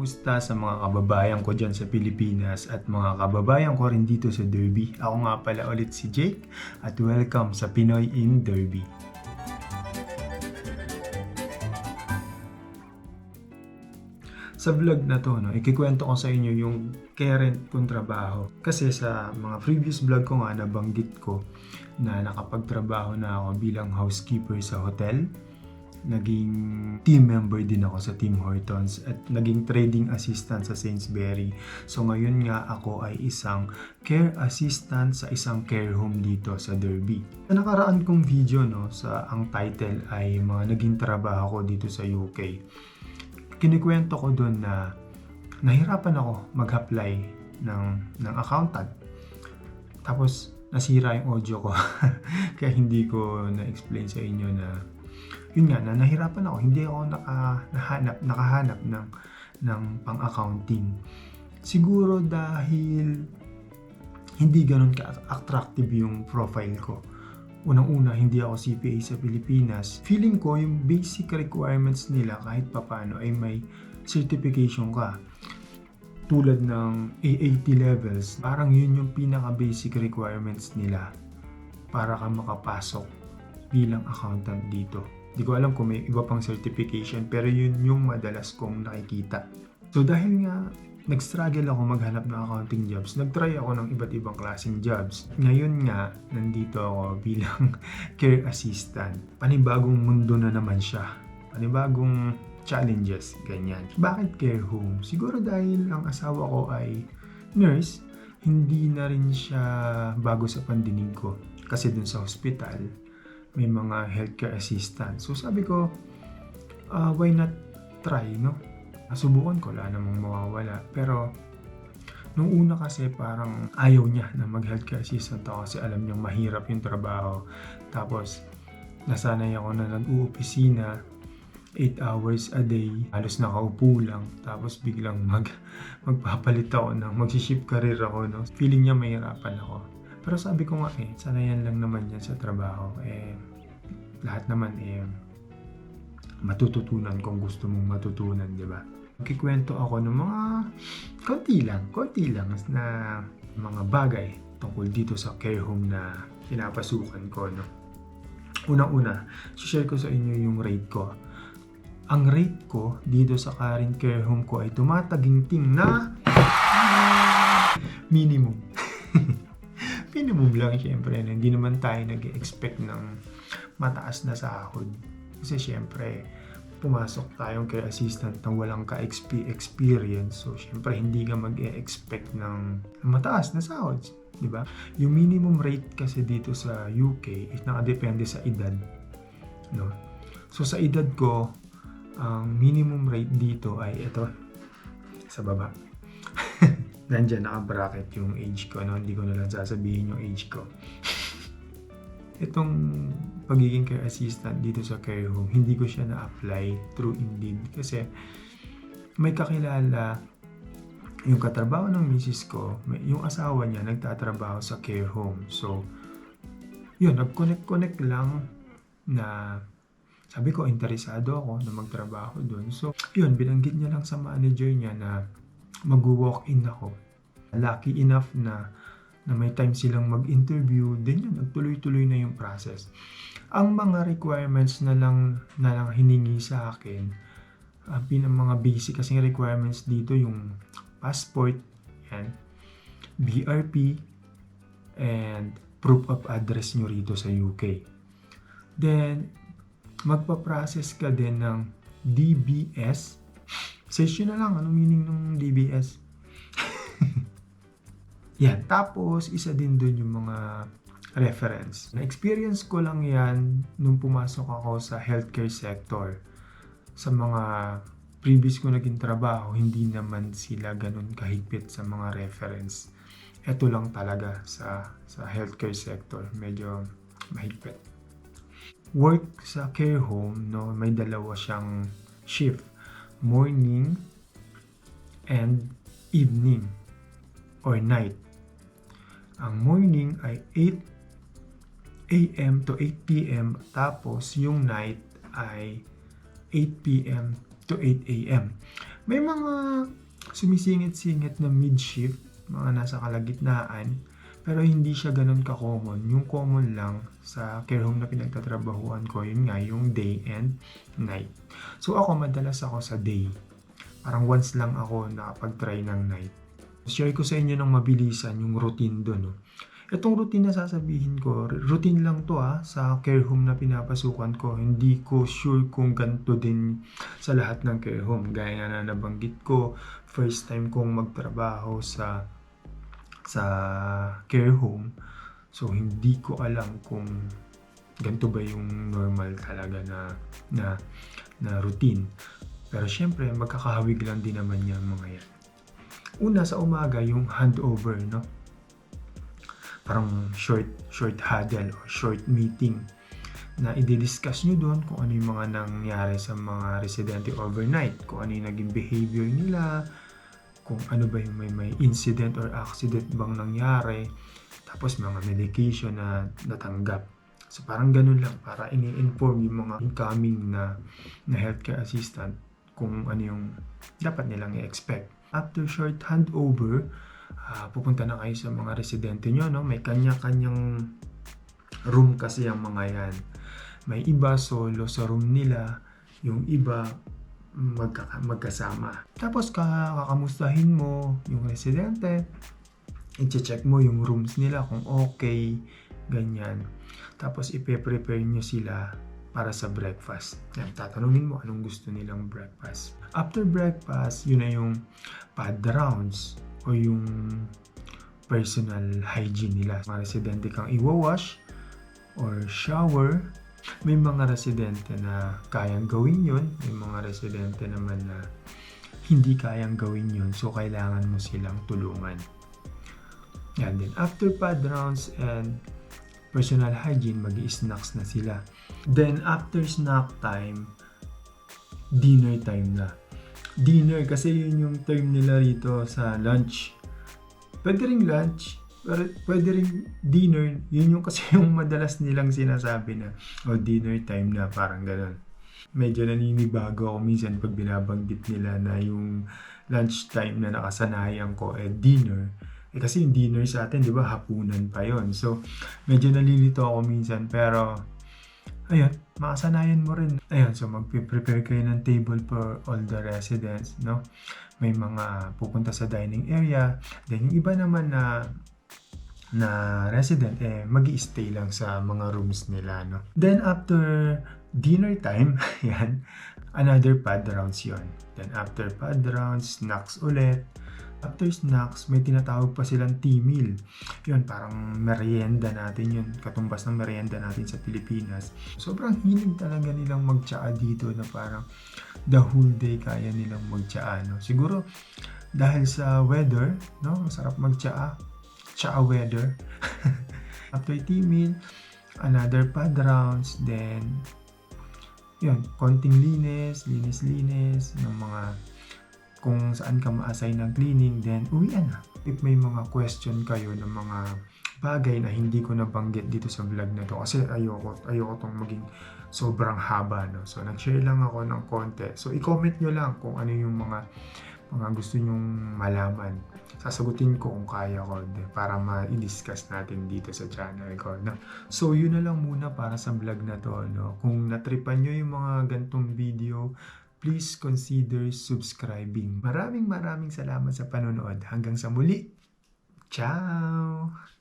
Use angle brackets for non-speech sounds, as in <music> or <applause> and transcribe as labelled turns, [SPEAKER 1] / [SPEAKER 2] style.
[SPEAKER 1] kamusta sa mga kababayan ko dyan sa Pilipinas at mga kababayan ko rin dito sa Derby. Ako nga pala ulit si Jake at welcome sa Pinoy in Derby. Sa vlog na to, no, ikikwento ko sa inyo yung current kong trabaho. Kasi sa mga previous vlog ko nga, nabanggit ko na nakapagtrabaho na ako bilang housekeeper sa hotel naging team member din ako sa Team Hortons at naging trading assistant sa Sainsbury. So ngayon nga ako ay isang care assistant sa isang care home dito sa Derby. Sa nakaraan kong video no, sa ang title ay mga naging trabaho ko dito sa UK. Kinikwento ko doon na nahirapan ako mag-apply ng, ng accountant. Tapos nasira yung audio ko. <laughs> Kaya hindi ko na-explain sa inyo na yun nga na nahirapan ako. Hindi ako naka, nahanap nakahanap ng ng pang-accounting. Siguro dahil hindi ganun ka-attractive yung profile ko. Unang-una hindi ako CPA sa Pilipinas. Feeling ko yung basic requirements nila kahit papano ay may certification ka. Tulad ng AAT levels parang yun yung pinaka basic requirements nila para ka makapasok bilang accountant dito Di ko alam kung may iba pang certification pero yun yung madalas kong nakikita. So dahil nga nag-struggle ako maghanap ng accounting jobs, nag-try ako ng iba't ibang klaseng jobs. Ngayon nga, nandito ako <laughs> bilang care assistant. Panibagong mundo na naman siya. Panibagong challenges, ganyan. Bakit care home? Siguro dahil ang asawa ko ay nurse, hindi na rin siya bago sa pandinig ko. Kasi dun sa hospital, may mga healthcare assistant. So sabi ko, uh, why not try, no? Subukan ko, wala namang mawawala. Pero, nung una kasi parang ayaw niya na mag-healthcare assistant ako kasi alam niyang mahirap yung trabaho. Tapos, nasanay ako na nag-uopisina 8 hours a day, halos nakaupo lang. Tapos biglang mag, <laughs> magpapalit ako ng mag-ship career ako. No? Feeling niya mahirapan ako. Pero sabi ko nga eh, sanayan lang naman yan sa trabaho. Eh, lahat naman eh, matututunan kung gusto mong matutunan, di ba? Magkikwento ako ng mga konti lang, konti lang na mga bagay tungkol dito sa care home na pinapasukan ko, no? Unang-una, share ko sa inyo yung rate ko. Ang rate ko dito sa current care home ko ay tumataginting na minimum. <laughs> minimum lang syempre. Hindi naman tayo nag expect ng mataas na sahod. Kasi syempre, pumasok tayong care assistant ng walang ka-experience. So, syempre, hindi ka mag-expect ng mataas na sahod. Di ba? Yung minimum rate kasi dito sa UK is nakadepende sa edad. No? So, sa edad ko, ang minimum rate dito ay ito, sa baba nandyan naka-bracket yung age ko. No? Hindi ko na lang sasabihin yung age ko. Itong pagiging care assistant dito sa care home, hindi ko siya na-apply through Indeed kasi may kakilala yung katrabaho ng misis ko, yung asawa niya nagtatrabaho sa care home. So, yun, nag-connect-connect lang na sabi ko, interesado ako na magtrabaho doon. So, yun, binanggit niya lang sa manager niya na mag-walk-in ako. Lucky enough na na may time silang mag-interview, then yun, nagtuloy-tuloy na yung process. Ang mga requirements na lang, na lang hiningi sa akin, ang pinang mga basic kasing requirements dito yung passport, yan, BRP, and proof of address nyo rito sa UK. Then, magpa-process ka din ng DBS Search nyo na lang anong meaning ng DBS. <laughs> yan. Tapos, isa din dun yung mga reference. Na-experience ko lang yan nung pumasok ako sa healthcare sector. Sa mga previous ko naging trabaho, hindi naman sila ganun kahigpit sa mga reference. Ito lang talaga sa, sa healthcare sector. Medyo mahigpit. Work sa care home, no, may dalawa siyang shift morning and evening or night. Ang morning ay 8 a.m. to 8 p.m. tapos yung night ay 8 p.m. to 8 a.m. May mga sumisingit-singit na mid-shift, mga nasa kalagitnaan, pero hindi siya ganun ka-common. Yung common lang sa care home na pinagtatrabahuan ko, yun nga, yung day and night. So ako, madalas ako sa day. Parang once lang ako nakapag-try ng night. Share ko sa inyo ng mabilisan yung routine doon. No? Itong routine na sasabihin ko, routine lang to ah, sa care home na pinapasukan ko. Hindi ko sure kung ganito din sa lahat ng care home. Gaya na nabanggit ko, first time kong magtrabaho sa sa care home. So hindi ko alam kung ganito ba yung normal talaga na na na routine. Pero syempre magkakahawig lang din naman yan mga yan. Una sa umaga yung handover, no? Parang short short huddle or short meeting na i-discuss nyo doon kung ano yung mga nangyari sa mga residente overnight, kung ano yung naging behavior nila, kung ano ba yung may, may incident or accident bang nangyari, tapos mga medication na natanggap. So parang ganun lang para ini-inform yung mga incoming na, na healthcare assistant kung ano yung dapat nilang i-expect. After short handover, uh, pupunta na kayo sa mga residente nyo. No? May kanya-kanyang room kasi ang mga yan. May iba solo sa room nila, yung iba magka, magkasama. Tapos kakamustahin mo yung residente, i-check mo yung rooms nila kung okay, ganyan. Tapos ipe-prepare nyo sila para sa breakfast. Yan, tatanungin mo anong gusto nilang breakfast. After breakfast, yun na yung pad rounds o yung personal hygiene nila. Mga residente kang iwawash or shower may mga residente na kayang gawin yun, may mga residente naman na hindi kayang gawin yun, so kailangan mo silang tulungan. Yan din. After pad rounds and personal hygiene, mag snacks na sila. Then, after snack time, dinner time na. Dinner, kasi yun yung term nila rito sa lunch. Pwede rin lunch, pero pwede rin dinner, yun yung kasi <laughs> yung madalas nilang sinasabi na, oh, dinner time na, parang ganun. Medyo naninibago ako minsan pag binabanggit nila na yung lunch time na nakasanayan ko, eh dinner. Eh kasi yung dinner sa atin, di ba, hapunan pa yon So, medyo nalilito ako minsan, pero, ayun, makasanayan mo rin. Ayun, so magpe-prepare kayo ng table for all the residents, no? May mga pupunta sa dining area. Then, yung iba naman na na resident eh mag stay lang sa mga rooms nila no. Then after dinner time, <laughs> yan, another pad rounds yon. Then after pad rounds, snacks ulit. After snacks, may tinatawag pa silang tea meal. Yun, parang merienda natin yun. Katumbas ng merienda natin sa Pilipinas. Sobrang hilig talaga nilang magtsaa dito na parang the whole day kaya nilang magtsaa. No? Siguro, dahil sa weather, no? masarap magtsaa tsaka weather. <laughs> After teaming, another pad rounds, then yun, konting linis, linis-linis, ng mga kung saan ka ma-assign ng cleaning, then uwian na. If may mga question kayo ng mga bagay na hindi ko nabanggit dito sa vlog na to kasi ayoko, ayoko tong maging sobrang haba. No? So, nag-share lang ako ng konti. So, i-comment nyo lang kung ano yung mga mga gusto nyong malaman. Sasagutin ko kung kaya ko para ma-discuss natin dito sa channel ko. No? So, yun na lang muna para sa vlog na to. No? Kung natripan nyo yung mga gantong video, please consider subscribing. Maraming maraming salamat sa panonood. Hanggang sa muli. Ciao!